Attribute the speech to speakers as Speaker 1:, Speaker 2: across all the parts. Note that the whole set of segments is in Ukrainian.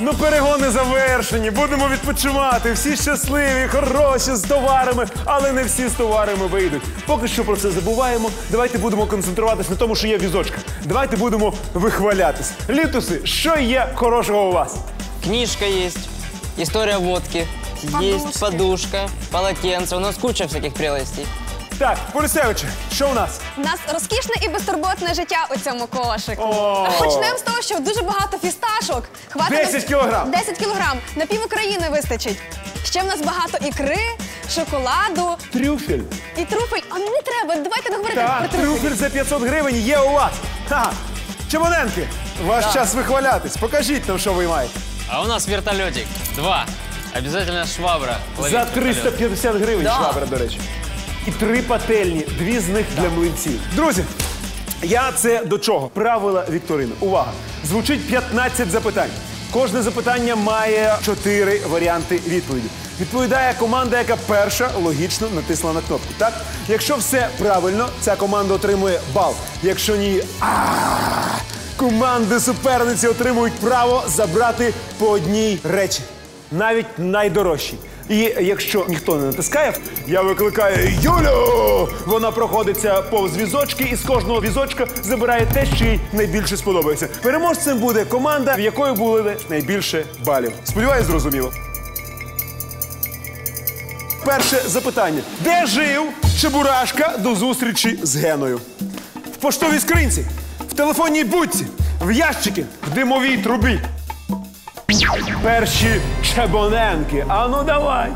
Speaker 1: Ну, перегони завершені, будемо відпочивати. Всі щасливі, хороші, з товарами, але не всі з товарами вийдуть. Поки що про це забуваємо. Давайте будемо концентруватись на тому, що є візочка. Давайте будемо вихвалятись. Літуси, що є хорошого у вас?
Speaker 2: Книжка есть, история водки, есть подушка, полотенце. У нас куча всяких прелестей.
Speaker 1: Так, Полісевичі, що у нас?
Speaker 3: У нас розкішне і безтурботне життя у цьому кошику.
Speaker 1: О!
Speaker 3: Почнемо з того, що дуже багато фісташок. Хватить
Speaker 1: 10 кілограм.
Speaker 3: 10 кілограм. На пів України вистачить. Ще в нас багато ікри, шоколаду
Speaker 1: Трюфель.
Speaker 3: і труфель. А не треба, давайте не говорити
Speaker 1: Так,
Speaker 3: про трюфель.
Speaker 1: трюфель за 500 гривень є у вас. Ха. Чемоненки, ваш час вихвалятись. Покажіть нам, що ви маєте.
Speaker 4: А у нас вертолетик. Два. Обязательно швабра. ловить
Speaker 1: За
Speaker 4: вертолет.
Speaker 1: 350 гривень швабра, до речі. І три пательні, дві з них для млинців. Друзі, я це до чого? Правила вікторини. Увага! Звучить 15 запитань. Кожне запитання має 4 варіанти відповіді. Відповідає команда, яка перша логічно натисла на кнопку. Так? Якщо все правильно, ця команда отримує бал. Якщо ні, команди суперниці отримують право забрати по одній речі, навіть найдорожчій. І якщо ніхто не натискає, я викликаю Юлю. Вона проходиться повз візочки і з кожного візочка забирає те, що їй найбільше сподобається. Переможцем буде команда, в якої були найбільше балів. Сподіваюсь, зрозуміло. Перше запитання: де жив Чебурашка до зустрічі з Геною? В поштовій скринці, в телефонній будці, в ящики, в димовій трубі. Перші чебоненки. А ну давай.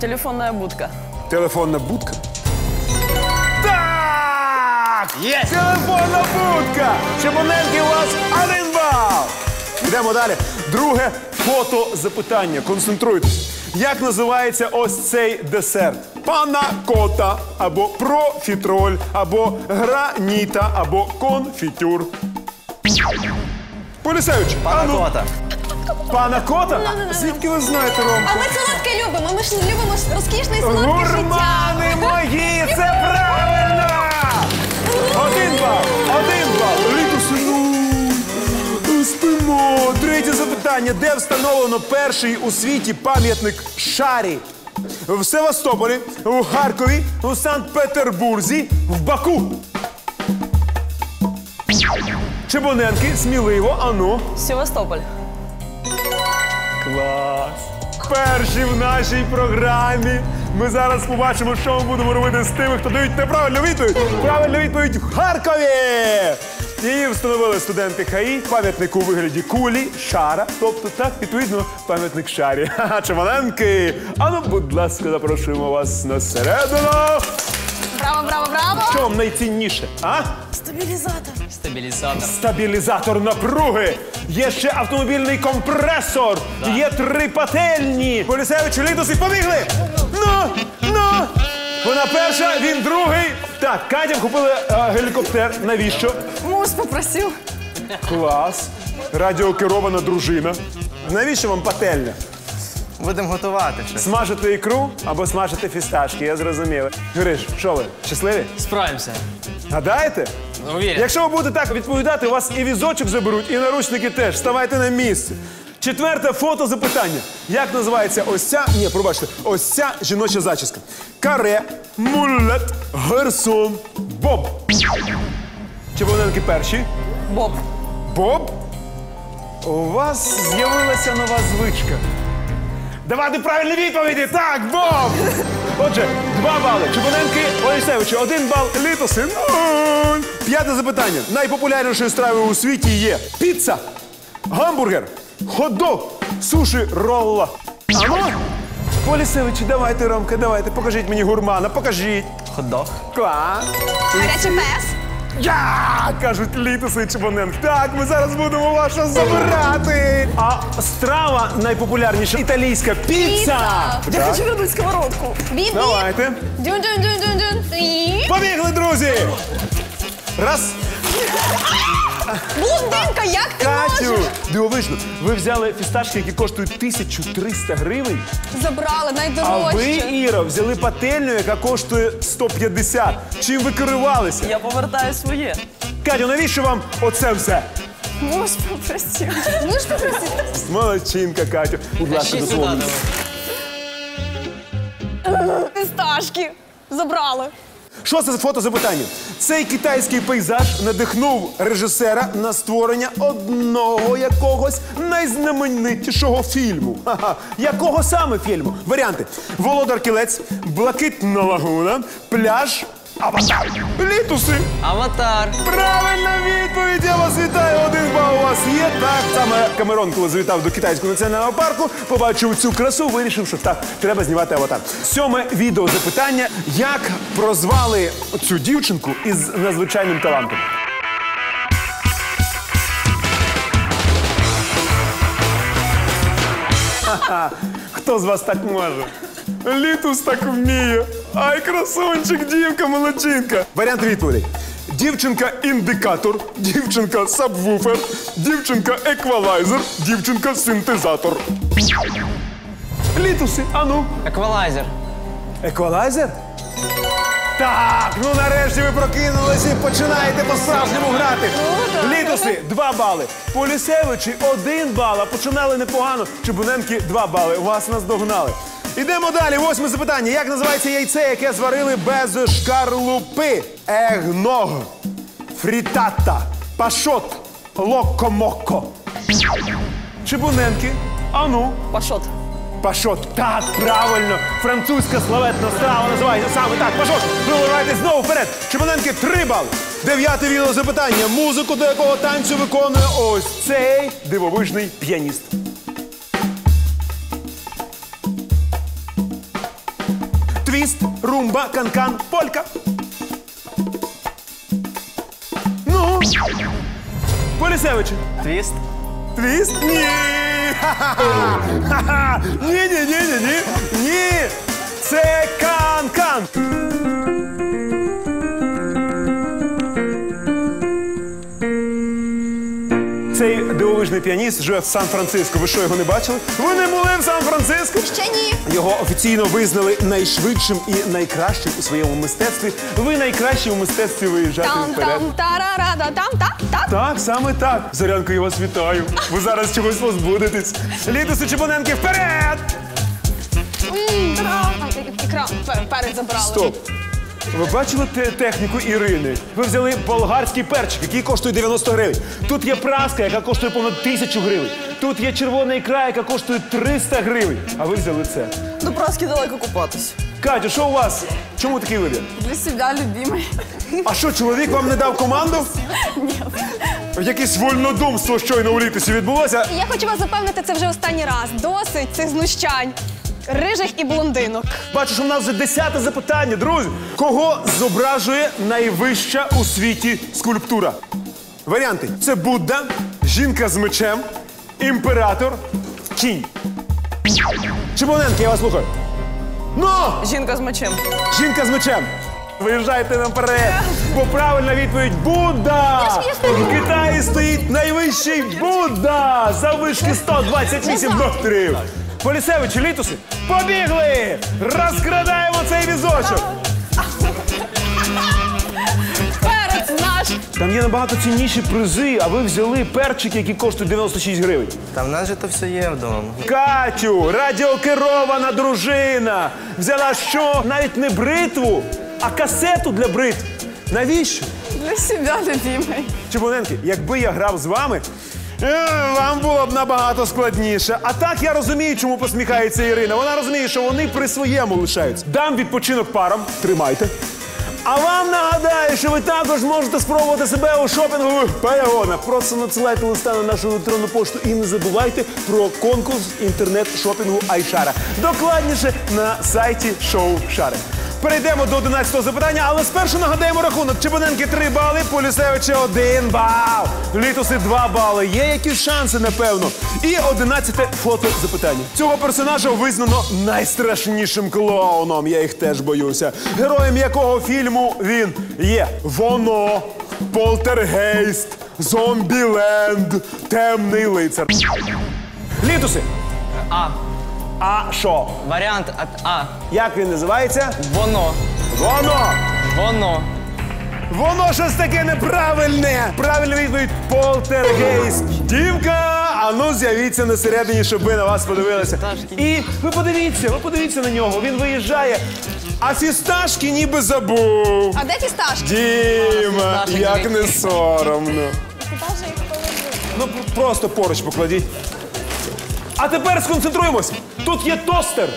Speaker 5: Телефонная будка.
Speaker 1: Телефонна будка. Так! Є! Телефонна будка! Чебоненки у вас один бал! Йдемо далі. Друге фото запитання. Концентруйтесь. Як називається ось цей десерт? Панакота, або профітроль, або граніта, або конфітюр. Полісевич, Панакота. Панакота? Звідки ви знаєте, Ром?
Speaker 3: А ми солодке любимо. Ми ж любимо розкішне і солодке життя.
Speaker 1: Гурмани мої, це правильно! Один бал, один бал. Літуси, ну, спимо. Третє запитання. Де встановлено перший у світі пам'ятник Шарі? В Севастополі, у Харкові, у Санкт-Петербурзі, в Баку. Чебоненки, сміливо, ану.
Speaker 5: Севастополь.
Speaker 1: Клас! Перші в нашій програмі. Ми зараз побачимо, що ми будемо робити з тими, хто дають неправильну відповідь. Правильну відповідь в Харкові! Її встановили студенти ХАІ, пам'ятник у вигляді кулі, шара. Тобто, так, відповідно, пам'ятник шарі. Ха-ха, Чемоленки! А будь ласка, запрошуємо вас на середину.
Speaker 3: Браво, браво, браво!
Speaker 1: Що вам найцінніше? А?
Speaker 5: Стабилизатор.
Speaker 4: Стабилизатор.
Speaker 1: Стабілізатор напруги. Є ще автомобільний компресор. Є три пательні. Полісевич, Літус і побігли. Ну, ну. Вона перша, він другий. Так, Катя вхопили е, гелікоптер. Навіщо?
Speaker 5: Муж попросил.
Speaker 1: Клас. Радіокерована дружина. Навіщо вам пательня?
Speaker 6: Будемо готувати щось.
Speaker 1: Смажити ікру або смажити фісташки, я зрозумів. Гриш, що ви? Щасливі?
Speaker 4: Справимся.
Speaker 1: Гадаєте?
Speaker 4: Уверен.
Speaker 1: Якщо ви будете так відповідати, у вас і візочок заберуть, і наручники теж. Ставайте на місце. Четверте фото запитання. Як називається ось ця? Ні, пробачте, ось ця жіноча зачіска. Каре, мулет, герсон, боб. Чебоненки перші.
Speaker 5: Боб.
Speaker 1: Боб? У вас з'явилася нова звичка. Давати правильні відповіді! Так, Боб! Отже, два бали. Чебоненки Олексевичу, один бал літоси. П'яте запитання. Найпопулярнішою стравою у світі є піца, гамбургер, хот-дог, суші, ролла. Ану? Полісевичу, давайте, Ромка, давайте, покажіть мені гурмана, покажіть.
Speaker 6: Хот-дог.
Speaker 1: Клас.
Speaker 3: Гарячий пес.
Speaker 1: Я! кажуть літуси і чебоненк. Так, ми зараз будемо ваша забирати. А страва найпопулярніша італійська піца.
Speaker 5: Я хочу вернуть сковородку.
Speaker 3: Бібі.
Speaker 1: Давайте.
Speaker 3: Дюн-дюн-дюн-дюн-дюн.
Speaker 1: Побігли, друзі! Раз. Катю! Дивовижно, ви взяли фісташки, які коштують 1300 гривень,
Speaker 3: Забрали
Speaker 1: а
Speaker 3: найдорожче.
Speaker 1: ви, Іра, взяли пательню, яка коштує 150. Чим ви керувалися?
Speaker 5: Я повертаю своє.
Speaker 1: Катю, навіщо вам оце все?
Speaker 5: Муж попросил.
Speaker 3: Муж попросив.
Speaker 1: Молодчинка, Катю. Будь ласка,
Speaker 2: давай.
Speaker 3: Фісташки. Забрали.
Speaker 1: Що це за фотозапитання? Цей китайський пейзаж надихнув режисера на створення одного якогось найзнаменитішого фільму. Ха-ха. Якого саме фільму? Варіанти: Володар кілець, Блакитна лагуна, пляж, аватар, літуси.
Speaker 2: Аватар.
Speaker 1: Правильна відповідь! Я вас вітаю! Один бал у вас є. Так, саме Камерон, коли завітав до китайського національного парку, побачив цю красу, вирішив, що так, треба знімати аватар. Сьоме відео запитання: як прозвали цю дівчинку із надзвичайним талантом? Ха-ха. Хто з вас так може? Літус так вміє. Ай, красунчик, дівка, молодчинка. Варіант відповідей. Дівчинка індикатор, дівчинка сабвуфер, дівчинка еквалайзер, дівчинка синтезатор. Літуси, ану.
Speaker 2: Эквалайзер.
Speaker 1: Еквалайзер? Так, ну нарешті ви прокинулися і починаєте по-справжньому грати. Літуси, два бали. Полісевичі один бал, а починали непогано. Чебуненки два бали. Вас наздогнали. Ідемо далі. Восьме запитання. Як називається яйце, яке зварили без шкарлупи? Егног, фрітата, пашот, локомоко. Чебуненки, ану.
Speaker 5: Пашот.
Speaker 1: Пашот, так, правильно. Французька славетна страва називається саме так. Пашот, виливайте знову вперед. Чебаненки три бали. Дев'яте відео запитання. Музику до якого танцю виконує ось цей дивовижний піаніст. Румба, канкан, полька. Ну, Полісевичі.
Speaker 6: Твіст.
Speaker 1: Твіст? Ні! Ха-ха-ха! Ха-ха! Ні, ні, ні, ні, ні. Ні! Це дивовижний піаніст живе в Сан-Франциско. Ви що його не бачили? Ви не були в Сан-Франциско?
Speaker 3: Ще ні.
Speaker 1: Його офіційно визнали найшвидшим і найкращим у своєму мистецтві. Ви найкращі у мистецтві виїжджати
Speaker 3: Там,
Speaker 1: вперед.
Speaker 3: там, тарарада, там, так, так.
Speaker 1: Так, саме так. Зорянко, я вас вітаю. Ви зараз чогось позбудетесь. Літуси Чебоненки, вперед!
Speaker 3: Ікра, пер- перець забрали.
Speaker 1: Стоп. Ви бачили те- техніку Ірини? Ви взяли болгарський перчик, який коштує 90 гривень. Тут є праска, яка коштує понад тисячу гривень. Тут є червона ікра, яка коштує 300 гривень. А ви взяли це.
Speaker 5: До праски далеко купатись.
Speaker 1: Катю, що у вас? Чому такий вибір?
Speaker 5: Для себя любимой.
Speaker 1: А що, чоловік вам не дав команду?
Speaker 5: Нет.
Speaker 1: Якесь вольнодумство щойно у літусі відбулося.
Speaker 3: Я хочу вас запевнити, це вже останній раз. Досить цих знущань. Рижих і блондинок.
Speaker 1: Бачу, що в нас вже десяте запитання, друзі. Кого зображує найвища у світі скульптура? Варіанти: це Будда, жінка з мечем, імператор, кінь. Чебоненки, я вас слухаю. Ну!
Speaker 5: Жінка з мечем.
Speaker 1: Жінка з мечем. Виїжджайте наперед, бо правильна відповідь Будда! В Китаї стоїть найвищий Будда! Заввишки 128 метрів. Полісевичі, літуси, побігли! Розкрадаємо цей візочок!
Speaker 3: Перець наш.
Speaker 1: Там є набагато цінніші призи, а ви взяли перчик, який коштує 96 гривень.
Speaker 6: Та в нас же то все є вдома.
Speaker 1: Катю, радіокерована дружина, взяла що? Навіть не бритву, а касету для бритв. Навіщо?
Speaker 5: Для себя любимой.
Speaker 1: Чебуненки, якби я грав з вами, е, вам було б набагато складніше. А так я розумію, чому посміхається Ірина. Вона розуміє, що вони при своєму лишаються. Дам відпочинок парам, тримайте. А вам нагадаю, що ви також можете спробувати себе у шопінгових перегонах. Просто надсилайте листа на нашу електронну пошту і не забувайте про конкурс інтернет-шопінгу Айшара. Докладніше на сайті шоу Шари. Перейдемо до 11-го запитання, але спершу нагадаємо рахунок. Чебаненки 3 бали, Полісевича 1 бал. Літуси 2 бали. Є якісь шанси, напевно. І 11-те фото. Цього персонажа визнано найстрашнішим клоуном. Я їх теж боюся. Героєм якого фільму він є? Воно, Полтергейст, Зомбіленд, Темний лицар. Літуси.
Speaker 2: А.
Speaker 1: А що?
Speaker 2: Вариант от А.
Speaker 1: Як він називається?
Speaker 2: Воно.
Speaker 1: Воно.
Speaker 2: Воно.
Speaker 1: Воно щось таке неправильне. Правильна відповідь полтергейст. Дімка, а ну з'явіться на середині, щоб ви на вас подивилися. І ви подивіться, ви подивіться на нього. Він виїжджає. А фісташки ніби забув.
Speaker 3: А де фісташки?
Speaker 1: Діма, як не соромно. Ну просто поруч покладіть. А тепер сконцентруємося. Тут є тостер,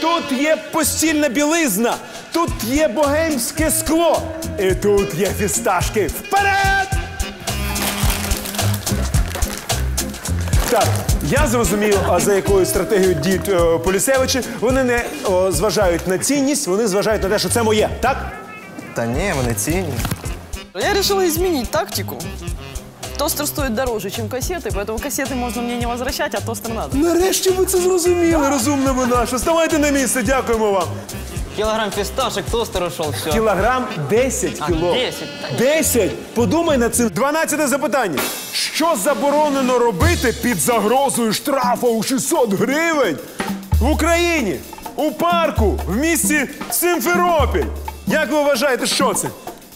Speaker 1: тут є постільна білизна, тут є богемське скло. І тут є фісташки. Вперед! Так, я зрозумів, а за якою стратегією діють е, Полісевичі. Вони не о, зважають на цінність, вони зважають на те, що це моє, так?
Speaker 6: Та ні, вони цінні.
Speaker 5: Я решила изменить тактику. Тостер стоит дороже, чем кассеты, поэтому кассеты можно мне не возвращать, а тостер надо.
Speaker 1: Нарешті ви це зрозуміли, розумне ви наше. Ставайте на місце, дякуємо вам.
Speaker 2: Килограмм фисташек, тостер ушел, все.
Speaker 1: Кілограм 10
Speaker 2: А,
Speaker 1: кіло.
Speaker 2: 10, та ні.
Speaker 1: 10! Подумай над цим. 12 запитання. Що заборонено робити під загрозою штрафу у 600 гривень в Україні, у парку, в місті Симферопіль? Як ви вважаєте, що це?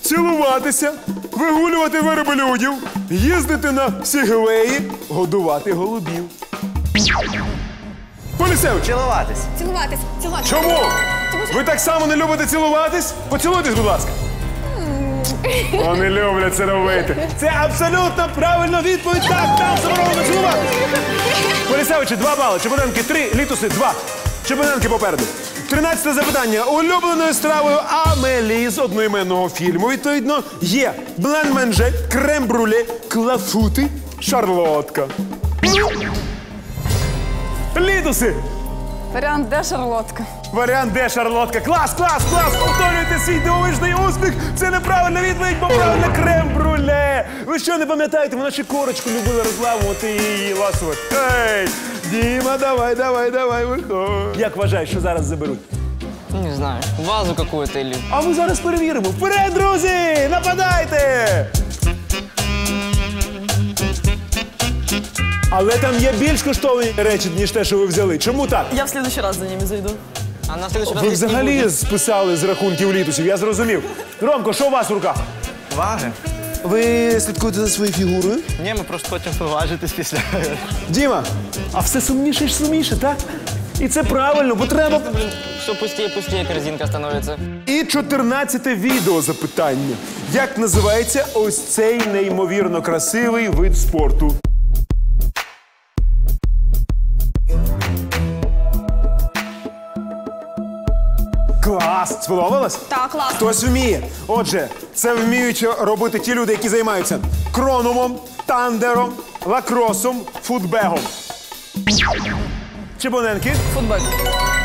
Speaker 1: Цілуватися, вигулювати верблюдів, їздити на сігвеї, годувати голубів. Полісевич,
Speaker 6: Цілуватись.
Speaker 3: Цілуватись, цілуватись.
Speaker 1: Чому? Ви так само не любите цілуватись? Поцілуйтесь, будь ласка. Вони люблять це робити. Це абсолютно правильна відповідь. Так, там заборонено цілуватись. Полісевичі, два бали. Чебуренки три, літуси два. Чебуренки попереду. Тринадцяте запитання. Улюбленою стравою Амелі з одноіменного фільму, відповідно, є блан-менже, крем-бруле, клафути, шарлотка. Літуси!
Speaker 5: Вариант Д шарлотка.
Speaker 1: Варіант Д, шарлотка. Клас, клас, клас! Повторюйте свій дивовижний успіх. Це неправильна відповідь, бо правильно крем-бруле. Ви що не пам'ятаєте? Вона ще корочку любила розламувати і її ласувати. Ей, Діма, давай, давай, давай, виходь. Як вважаєш, що зараз заберуть?
Speaker 2: Не знаю, вазу какую-то или...
Speaker 1: А ми зараз перевіримо. Вперед, друзі! Нападайте! Але там є більш коштовні речі, ніж те, що ви взяли. Чому так?
Speaker 5: Я в следующий раз за ними зайду.
Speaker 2: А на следующий раз
Speaker 1: Ви
Speaker 2: не
Speaker 1: взагалі списали з рахунків літусів, я зрозумів. Ромко, що у вас в руках?
Speaker 6: Ваги.
Speaker 1: Ви слідкуєте за своєю фігурою?
Speaker 6: Ні, ми просто хочемо поважитись після.
Speaker 1: Діма, а все сумніше і сумніше, так? І це правильно, бо треба.
Speaker 2: Все пустіє, пустее корзинка становиться.
Speaker 1: І чотирнадцяте відео запитання. Як називається ось цей неймовірно красивий вид спорту? Клас! Сподобалось?
Speaker 3: Так, класно.
Speaker 1: Хтось вміє. Отже, це вміють робити ті люди, які займаються крономом, тандером, лакросом, футбегом. Чебоненки.
Speaker 5: Футбол.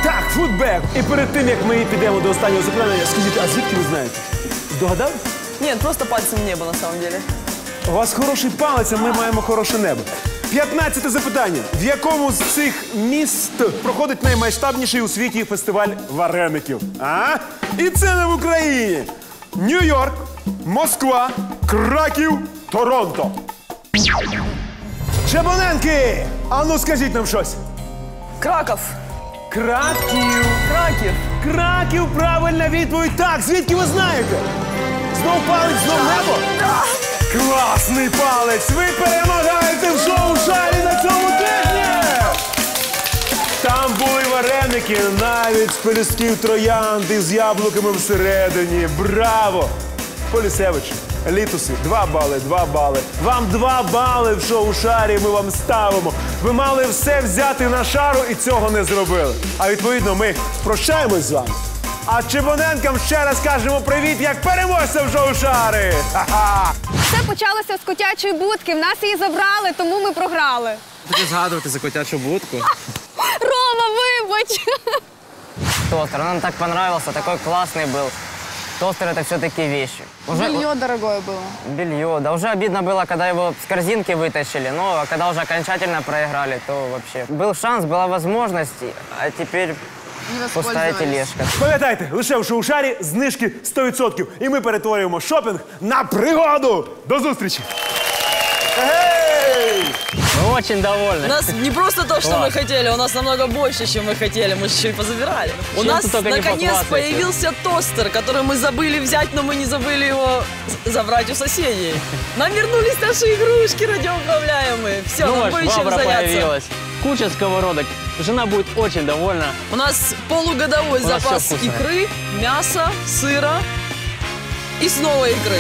Speaker 1: Так, футбег. І перед тим, як ми підемо до останнього запитання, скажіть, а звідки ви знаєте? Здогадав?
Speaker 5: Нет, просто пальцем в небо на самом деле.
Speaker 1: У вас хороший палець, а ми маємо хороше небо. П'ятнадцяте запитання. В якому з цих міст проходить наймасштабніший у світі фестиваль вареників? А? І це не в Україні. Нью-Йорк, Москва, Краків, Торонто. Чебоненки! А ну скажіть нам щось.
Speaker 5: Краков.
Speaker 1: Краків.
Speaker 5: Краків.
Speaker 1: Краків, правильна відповідь. Так, звідки ви знаєте? Знов палець, знов небо? Класний палець! Ви перемагаєте в шоу шарі на цьому тижні! Там були вареники, навіть з пелюстків троянди з яблуками всередині. Браво! Полісевич, літуси, два бали, два бали. Вам два бали в шоу шарі. Ми вам ставимо. Ви мали все взяти на шару і цього не зробили. А відповідно, ми прощаємось з вами. А Чебоненкам ще раз кажемо привіт, як переможця в шоу шари! Ха-ха!
Speaker 3: Все почалося з котячої будки. В нас її забрали, тому ми програли.
Speaker 6: Тоді згадувати за котячу будку.
Speaker 3: Рома, вибач!
Speaker 2: Тостер, он нам так понравился, такой классный был. Тостер это все-таки вещи. Уже
Speaker 5: Белье дорогое было.
Speaker 2: белье. Да уже обидно было, когда его с корзинки вытащили. Но когда уже окончательно проиграли, то вообще. Был шанс, была возможность, а теперь пустая тележка.
Speaker 1: Пам'ятайте, лише в шоу шарі знижки 100%. І ми перетворюємо шопінг на пригоду. До зустрічі! Гей!
Speaker 2: Мы очень
Speaker 5: У
Speaker 2: довольны.
Speaker 5: нас не просто то, что мы
Speaker 2: Класс.
Speaker 5: хотели, у нас намного больше, чем мы хотели. Мы еще и позабирали. У
Speaker 2: Чем
Speaker 5: нас
Speaker 2: ты только не
Speaker 5: наконец
Speaker 2: похвастайся.
Speaker 5: появился тостер, который мы забыли взять, но мы не забыли его с- забрать у соседей. Нам вернулись наши игрушки радиоуправляемые. Все,
Speaker 2: Ну,
Speaker 5: нам
Speaker 2: аж
Speaker 5: будет чем
Speaker 2: швабра
Speaker 5: заняться.
Speaker 2: появилась. Куча сковородок. Жена будет очень довольна.
Speaker 5: У нас полугодовой
Speaker 2: У нас
Speaker 5: запас
Speaker 2: всё вкусное.
Speaker 5: икры, мяса, сыра и снова икры.